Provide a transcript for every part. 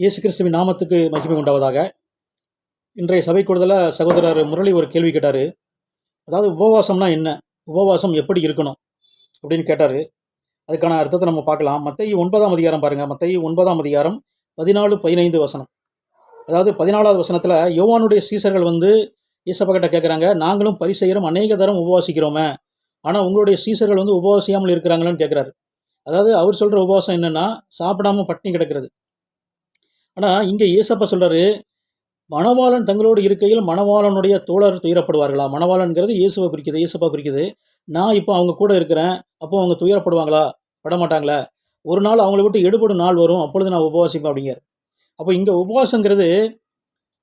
இயேசு கிறிஸ்துவின் நாமத்துக்கு மகிமை உண்டாவதாக. இன்றைய சபை கூடுதல சகோதரர் முரளி ஒரு கேள்வி கேட்டார். அதாவது உபவாசம்னா என்ன? உபவாசம் எப்படி இருக்கணும்? அப்படின்னு கேட்டார். அதுக்கான அர்த்தத்தை நம்ம பார்க்கலாம். மத்தேயு ஒன்பதாம் அதிகாரம் பாருங்கள் மத்தேயு ஒன்பதாம் அதிகாரம் பதினாலு பதினைந்து வசனம். அதாவது பதினாலாவது வசனத்தில் யோவானுடைய சீசர்கள் வந்து இயேசப்பா கேட்குறாங்க நாங்களும் பரிசெய்கிறோம் அநேக தரம் உபவாசிக்கிறோமே. ஆனால் உங்களுடைய சீசர்கள் வந்து உபவாசியாமல் இருக்கிறாங்களான்னு கேட்குறாரு அதாவது அவர் சொல்கிற உபவாசம் என்னென்னா சாப்பிடாம பட்டினி கிடக்கிறது. ஆனால் இங்கே இயேசப்பா சொல்கிறாரு மணவாளன் தங்களோடு இருக்கையில் மணவாளனுடைய தோழர் துயரப்படுவார்களா? மணவாளன்கிறது இயேசுவை குறிக்குது இயேசப்பா குறிக்குது. நான் இப்போ அவங்க கூட இருக்கிறேன் அப்போ அவங்க துயரப்படுவாங்களா? படமாட்டாங்களா. ஒரு நாள் அவங்கள விட்டு எடுபடும் நாள் வரும் அப்பொழுது நான் உபவாசிப்பேன் அப்படிங்கிறார். அப்போ இங்கே உபவாசங்கிறது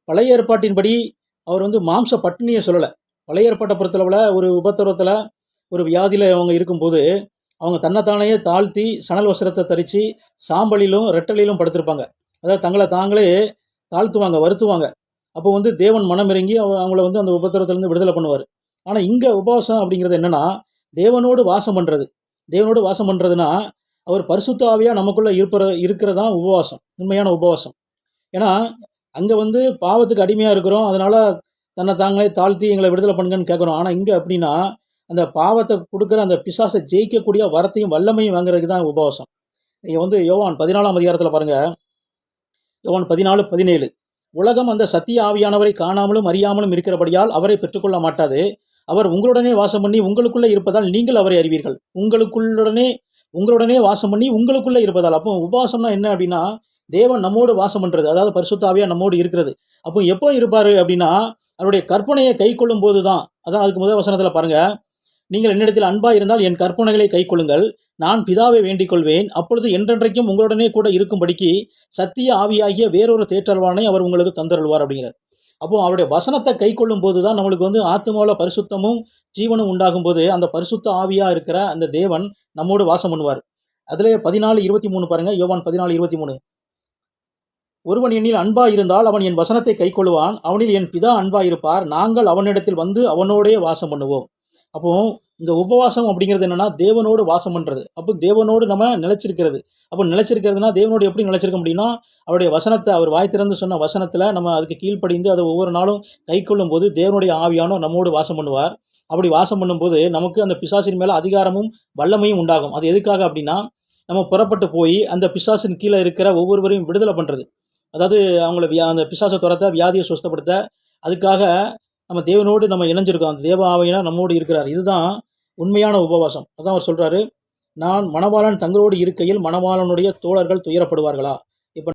பழைய ஏற்பாட்டின்படி அவர் வந்து மாம்ச பட்டினியை சொல்லலை. பழைய ஏற்பாட்டை பொறுத்தளவில் ஒரு உபத்திரத்தில் ஒரு வியாதியில் அவங்க இருக்கும்போது அவங்க தன்னைத்தானே தாழ்த்தி சணல் வசரத்தை தரித்து சாம்பலிலும் ரெட்டலிலும் படுத்திருப்பாங்க. அதாவது தங்களை தாங்களே தாழ்த்துவாங்க வருத்துவாங்க. அப்போ வந்து தேவன் மனம் இறங்கி அவ- அவங்கள வந்து அந்த உபத்திரத்திலேருந்து விடுதலை பண்ணுவார். ஆனால் இங்கே உபவாசம் அப்படிங்கிறது என்னென்னா தேவனோடு வாசம் பண்ணுறது தேவனோடு வாசம் பண்ணுறதுனா அவர் பரிசுத்தாவியாக நமக்குள்ளே இருப்பற இருக்கிறதான் உபவாசம் உண்மையான உபவாசம். ஏன்னா அங்கே வந்து பாவத்துக்கு அடிமையாக இருக்கிறோம் அதனால் தன்னை தாங்களே தாழ்த்தி எங்களை விடுதலை பண்ணுங்கன்னு கேட்குறோம் ஆனால் இங்கே அப்படின்னா அந்த பாவத்தை கொடுக்குற அந்த பிசாசை ஜெயிக்கக்கூடிய வரத்தையும் வல்லமையும் வாங்குறதுக்கு தான் உபவாசம். நீங்கள் வந்து யோவான் பதினாலாம் அதிகாரத்தில் பாருங்கள் யோவான் பதினாலு பதினேழு. உலகம் அந்த சத்திய ஆவியானவரை காணாமலும் அறியாமலும் இருக்கிறபடியால் அவரை பெற்றுக்கொள்ள மாட்டாது. அவர் உங்களுடனே வாசம் பண்ணி உங்களுக்குள்ளே இருப்பதால் நீங்கள் அவரை அறிவீர்கள். உங்களுக்குள்ளுடனே உங்களுடனே வாசம் பண்ணி உங்களுக்குள்ளே இருப்பதால். அப்போ உபவாசம்னா என்ன அப்படின்னா தேவன் நம்மோடு வாசம் பண்ணுறது அதாவது பரிசுத்தாவியாக நம்மோடு இருக்கிறது. அப்போ எப்போ இருப்பார் அப்படின்னா அவருடைய கற்பனையை கை கொள்ளும் போது தான் அதான் அதுக்கு முதல் வசனத்தில் பாருங்கள் நீங்கள் என்னிடத்தில் அன்பா இருந்தால் என் கற்பனைகளை கை கொள்ளுங்கள் நான் பிதாவை வேண்டிக் கொள்வேன் அப்பொழுது என்றென்றைக்கும் உங்களுடனே கூட இருக்கும்படிக்கு சத்திய ஆவியாகிய வேறொரு தேற்றல்வானை அவர் உங்களுக்கு தந்தருள்வார் அப்படிங்கிறார். அப்போ அவருடைய வசனத்தை கை கொள்ளும் போது தான் நம்மளுக்கு வந்து ஆத்மாவில் பரிசுத்தமும் ஜீவனும் உண்டாகும் போது அந்த பரிசுத்த ஆவியாக இருக்கிற அந்த தேவன் நம்மோடு வாசம் பண்ணுவார். அதிலே பதினாலு இருபத்தி மூணு பாருங்க. யோவான் பதினாலு இருபத்தி மூணு. ஒருவன் என்னில் அன்பா இருந்தால் அவன் என் வசனத்தை கைக்கொள்வான். அவனில் என் பிதா அன்பா இருப்பார். நாங்கள் அவனிடத்தில் வந்து அவனோடே வாசம் பண்ணுவோம். அப்போ இந்த உபவாசம் அப்படிங்கிறது என்னென்னா தேவனோடு வாசம் பண்ணுறது அப்போ தேவனோடு நம்ம நிலைச்சிருக்கிறது. அப்போ நிலச்சிருக்கிறதுனா தேவனோடு எப்படி நிலச்சிருக்க முடியும்னா அவருடைய வசனத்தை அவர் வாய் திறந்து சொன்ன வசனத்தில் நம்ம அதுக்கு கீழ்ப்படிந்து அதை ஒவ்வொரு நாளும் கை கொள்ளும் போது தேவனுடைய ஆவியானோ நம்மோடு வாசம் பண்ணுவார். அப்படி வாசம் பண்ணும்போது நமக்கு அந்த பிசாசின் மேலே அதிகாரமும் வல்லமையும் உண்டாகும். அது எதுக்காக அப்படின்னா நம்ம புறப்பட்டு போய் அந்த பிசாசின் கீழே இருக்கிற ஒவ்வொருவரையும் விடுதலை பண்ணுறது அதாவது அவங்கள வியா அந்த பிசாசை துரத்த வியாதியை சுஸ்தப்படுத்த அதுக்காக நம்ம தேவனோடு நம்ம இணைஞ்சிருக்கோம். அந்த தேவ ஆவையினா நம்மோடு இருக்கிறார். இதுதான் உண்மையான உபவாசம். அதான் அவர் சொல்கிறாரு நான் மணவாளன் தங்களோடு இருக்கையில் மணவாளனுடைய தோழர்கள் துயரப்படுவார்களா?